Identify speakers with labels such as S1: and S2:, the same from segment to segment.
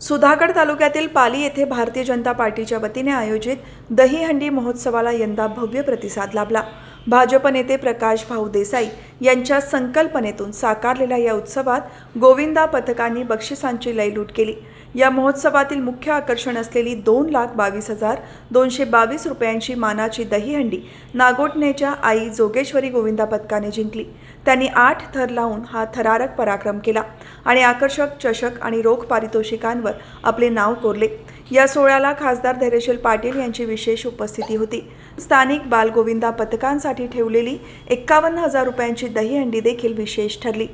S1: सुधागड तालुक्यातील पाली येथे भारतीय जनता पार्टीच्या वतीने आयोजित दहीहंडी महोत्सवाला यंदा भव्य प्रतिसाद लाभला. भाजप नेते प्रकाश भाऊ देसाई यांच्या संकल्पनेतून साकारलेल्या या उत्सवात गोविंदा पथकांनी बक्षिसांची लयलूट केली. या महोत्सवातील मुख्य आकर्षण असलेली दोन लाख बावीस हजार दोनशे बावीस रुपयांची मानाची दहीहंडी नागोटनेच्या आई जोगेश्वरी गोविंदा पथकाने जिंकली. त्यांनी आठ थर लावून हा थरारक पराक्रम केला आणि आकर्षक चषक आणि रोख पारितोषिकांवर आपले नाव कोरले. या सोहळ्याला खासदार धैर्यशील पाटील यांची विशेष उपस्थिती होती. स्थानिक बालगोविंदा पथकांसाठी ठेवलेली एक्कावन्न हजार रुपयांची दहीहंडी देखील विशेष ठरली.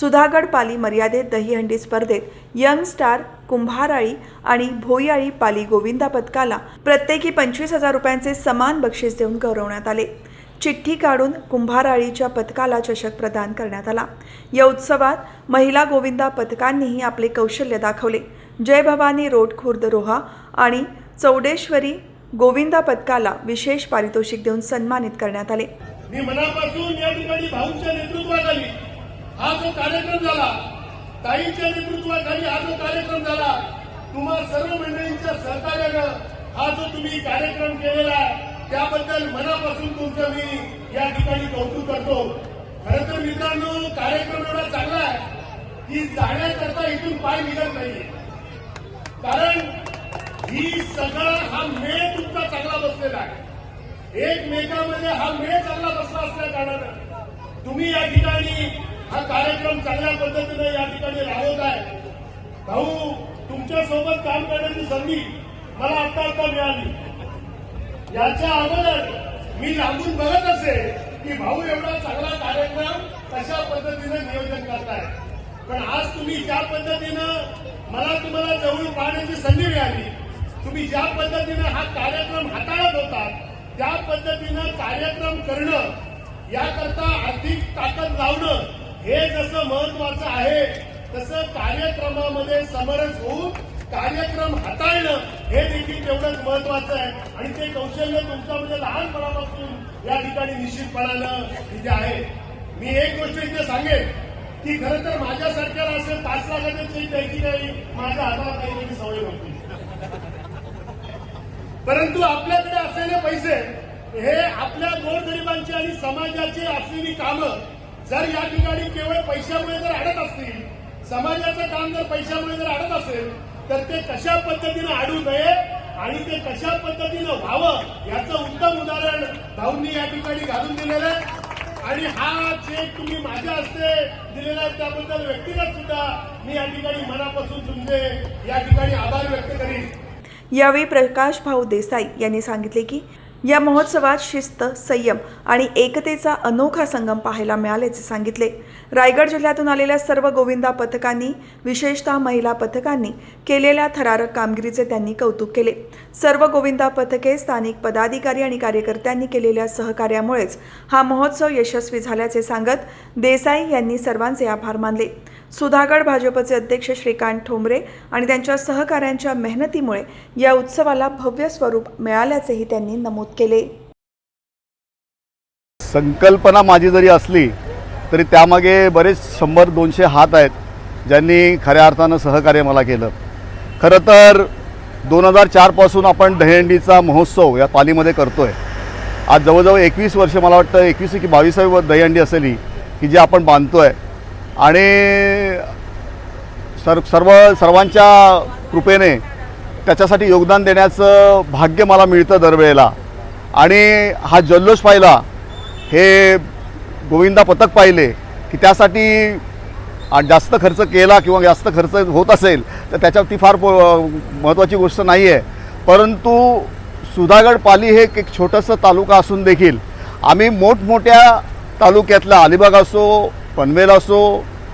S1: सुधागड पाली मर्यादेत दहीहंडी स्पर्धेत यंग स्टार कुंभाराळी आणि भोयाळी पाली गोविंदा पथकाला प्रत्येकी पंचवीस हजार रुपयांचे समान बक्षीस देऊन गौरवण्यात आले. चिठ्ठी काढून कुंभाराळीच्या पथकाला चषक प्रदान करण्यात आला. या उत्सवात महिला गोविंदा पथकांनीही आपले कौशल्य दाखवले. जय भवानी रोड खुर्द रोहा आणि चौडेश्वरी गोविंदा पथकाला विशेष पारितोषिक देऊन सन्मानित करण्यात आले.
S2: मी मनापासून या ठिकाणी भाऊंच्या नेतृत्वाखाली हा जो कार्यक्रम झाला ताईंच्या नेतृत्वाखाली हा जो कार्यक्रम झाला तुम्हा सर्व मंडळींच्या सहकार्यानं हा जो तुम्ही कार्यक्रम केलेला आहे त्याबद्दल मनापासून तुमचं मी या ठिकाणी कौतुक करतो. खरं तर मित्रांनो कार्यक्रम एवढा चांगला आहे की जाण्याकरता इथून पाय निघत नाहीये. कारण ही सगळा हा मेळ तुमचा चांगला बसलेला आहे. एकमेकामध्ये हा मेळ चांगला बसला असल्या कारणानं तुम्ही या ठिकाणी हा कार्यक्रम चांगल्या पद्धतीने या ठिकाणी राबवत आहे. भाऊ तुमच्यासोबत काम करण्याची संधी मला आता आता मिळाली. याच्या अगोदर मी लांबून बघत असे की भाऊ एवढा चांगला कार्यक्रम कशा पद्धतीने नियोजन करताय. पण आज तुम्ही ज्या पद्धतीनं मला तुम्हाला जवळ पाहण्याची संधी मिळाली तुम्ही ज्या पद्धतीनं हा कार्यक्रम हाताळत होता त्या पद्धतीनं कार्यक्रम करणं याकरता अधिक ताकद लावणं हे जसं महत्वाचं आहे तसं कार्यक्रमामध्ये समरस होऊन कार्यक्रम हाताळणं हे देखील तेवढंच महत्वाचं आहे. आणि ते कौशल्य तुमच्यामध्ये लहानपणापासून या ठिकाणी निश्चितपणानं इथे आहे. मी एक गोष्ट इथे सांगेन. की खरं तर माझ्यासारख्याला असेल पाच लाखाचं चेक द्यायची नाही माझ्या आधार काही सवय नव्हती परंतु आपल्याकडे असलेले पैसे हे आपल्या गोरगरिबांची आणि समाजाची असलेली कामं जर या ठिकाणी केवळ पैशामुळे जर अडत असतील समाजाचं काम जर पैशामुळे जर अडत असेल तर ते कशा पद्धतीनं अडू नये आणि ते कशा पद्धतीनं व्हावं याचं उत्तम उदाहरण भाऊंनी या ठिकाणी घालून दिलेलं आहे. आणि हा चेक तुम्ही माझ्या हस्ते दिलेला आहे त्याबद्दल व्यक्तिगत सुद्धा मी या ठिकाणी मनापासून तुमचे या ठिकाणी आभार व्यक्त करीन.
S1: यावेळी प्रकाश भाऊ देसाई यांनी सांगितले की या महोत्सवात शिस्त संयम आणि एकतेचा अनोखा संगम पाहायला मिळाल्याचे सांगितले. रायगड जिल्ह्यातून आलेल्या सर्व गोविंदा पथकांनी विशेषतः महिला पथकांनी केलेल्या थरारक कामगिरीचे त्यांनी कौतुक केले. सर्व गोविंदा पथके स्थानिक पदाधिकारी आणि कार्यकर्त्यांनी केलेल्या सहकार्यामुळेच हा महोत्सव यशस्वी झाल्याचे सांगत देसाई यांनी सर्वांचे आभार मानले. सुधागड भाजपचे अध्यक्ष श्रीकांत ठोंबरे आणि त्यांच्या सहकाऱ्यांच्या मेहनतीमुळे या उत्सवाला भव्य स्वरूप मिळाल्याचेही त्यांनी नमूद केले.
S3: संकल्पना माझी जरी असली तरी त्यामागे बरेच शंभर दोनशे हात आहेत ज्यांनी खऱ्या अर्थानं सहकार्य मला केलं. खरं तर दोन हजार चारपासून आपण दहीहंडीचा महोत्सव या पालीमध्ये करतो आहे आज जवळजवळ एकवीस वर्ष मला वाटतं एकवीस की बावीसावी दहीहंडी असेल ही की जी आपण बांधतो आहे आणि सर सर्व सर्वांच्या कृपेने त्याच्यासाठी योगदान देण्याचं भाग्य मला मिळतं दरवेळेला. आणि हा जल्लोष पाहिला हे गोविंदा पथक पाहिले की त्यासाठी जास्त खर्च केला किंवा जास्त खर्च होत असेल तर त्याच्यावर ती फार महत्त्वाची गोष्ट नाही आहे परंतु सुधागड पाली हे एक एक छोटंसं तालुका असून देखील आम्ही मोठमोठ्या तालुक्यातला अलिबाग असो पनवेल असो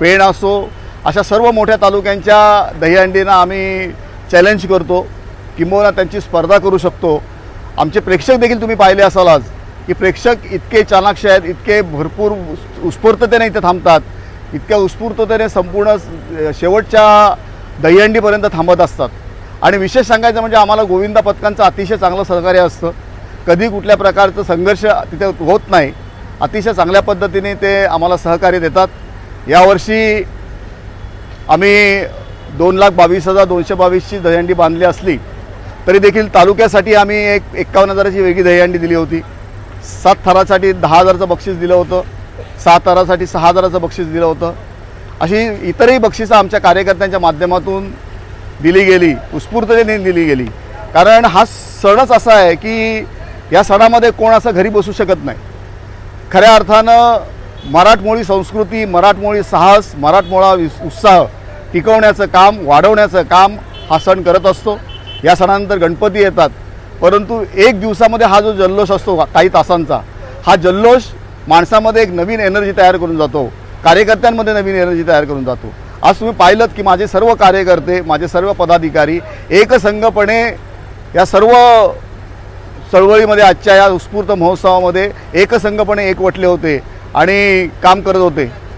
S3: पेण असो अशा सर्व मोठ्या तालुक्यांच्या दहीहंडींना आम्ही चॅलेंज करतो किंबहुना त्यांची स्पर्धा करू शकतो. आमचे प्रेक्षक देखील तुम्ही पाहिले असाल आज की प्रेक्षक इतके चाणाक्ष आहेत इतके भरपूर उत्स्फूर्ततेने इथे थांबतात इतक्या उत्स्फूर्ततेने संपूर्ण शेवटच्या दहीहंडीपर्यंत थांबत असतात. आणि विशेष सांगायचं म्हणजे आम्हाला गोविंदा पथकांचं अतिशय चांगलं सहकार्य असतं. कधी कुठल्या प्रकारचं संघर्ष तिथे होत नाही. अतिशय चांगल्या पद्धतीने ते आम्हाला सहकार्य देतात. यावर्षी आम्ही दोन लाख बावीस हजार दोनशे बावीसची दहीहंडी बांधली असली तरी देखील तालुक्यासाठी आम्ही एक एक्कावन्न हजाराची वेगळी दहीहंडी दिली होती. सात थरासाठी दहा हजाराचं बक्षीस दिलं होतं. सात थरासाठी सहा हजाराचं बक्षीस दिलं होतं. अशी इतरही बक्षिसं आमच्या कार्यकर्त्यांच्या माध्यमातून दिली गेली उत्स्फूर्ततेने दिली गेली. कारण हा सणच असा आहे की या सणामध्ये कोण असं घरी बसू शकत नाही. खऱ्या अर्थानं मराठमोळी संस्कृती मराठमोळी साहस मराठमोळा विस- उत्साह टिकवण्याचं काम वाढवण्याचं काम हा सण करत असतो. या सणानंतर गणपती येतात. परंतु एक दिवसामध्ये हा जो जल्लोष असतो काही तासांचा हा जल्लोष माणसामध्ये एक नवीन एनर्जी तयार करून जातो. कार्यकर्त्यांमध्ये नवीन एनर्जी तयार करून जातो. आज तुम्ही पाहिलं की माझे सर्व कार्यकर्ते माझे सर्व पदाधिकारी एकसंघपणे या सर्व चळवळीमध्ये आजच्या या उत्स्फूर्त महोत्सवामध्ये एकसंघपणे एकवटले होते आणि काम करत होते.